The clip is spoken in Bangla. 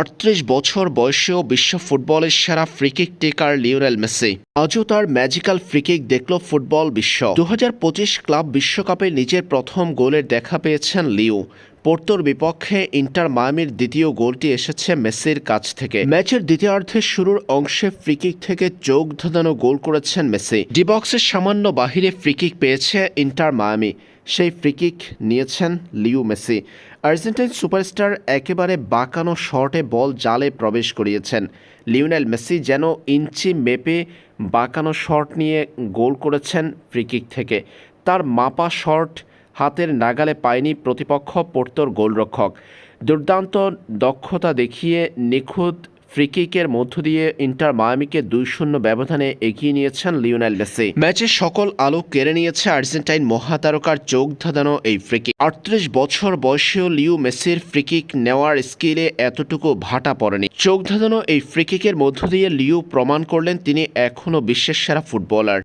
আটত্রিশ বছর বয়সেও বিশ্ব ফুটবলের সেরা ফ্রিকিক টেকার লিওনেল মেসি। আজও তার ম্যাজিক্যাল ফ্রিকিক দেখল ফুটবল বিশ্ব। দু হাজার পঁচিশ ক্লাব বিশ্বকাপে নিজের প্রথম গোলের দেখা পেয়েছেন লিও। পোর্তোর বিপক্ষে ইন্টার মায়ামির দ্বিতীয় গোলটি এসেছে মেসির কাছ থেকে। ম্যাচের দ্বিতীয়ার্ধের শুরুর অংশে ফ্রিকিক থেকে চোখ ধাঁধানো গোল করেছেন মেসি। ডিবক্সের সামান্য বাহিরে ফ্রিকিক পেয়েছে ইন্টার মায়ামি। সেই ফ্রিকিক নিয়েছেন লিও মেসি। আর্জেন্টাইন সুপারস্টার একেবারে বাঁকানো শর্টে বল জালে প্রবেশ করিয়েছেন। লিওনেল মেসি যেন ইঞ্চি মেপে বাঁকানো শট নিয়ে গোল করেছেন ফ্রিকিক থেকে। তার মাপা শট হাতের নাগালে পায়নি প্রতিপক্ষ পোর্তোর গোলরক্ষক। দুর্দান্ত দক্ষতা দেখিয়ে নিখুঁত ফ্রিকিকের মধ্য দিয়ে ইন্টার মায়ামিকে দুই শূন্য ব্যবধানে এগিয়ে নিয়েছেন লিওনাইল মেসি। ম্যাচের সকল আলো কেড়ে নিয়েছে আর্জেন্টাইন মহাতারকার চোখ ধাঁধানো এই ফ্রিকিক আটত্রিশ বছর বয়সেও লিও মেসির ফ্রিকিক নেওয়ার স্কিলে এতটুকু ভাটা পড়েনি। চোখ ধাঁধানো এই ফ্রিকিকের মধ্য দিয়ে লিও প্রমাণ করলেন তিনি এখনও বিশ্বের সেরা ফুটবলার।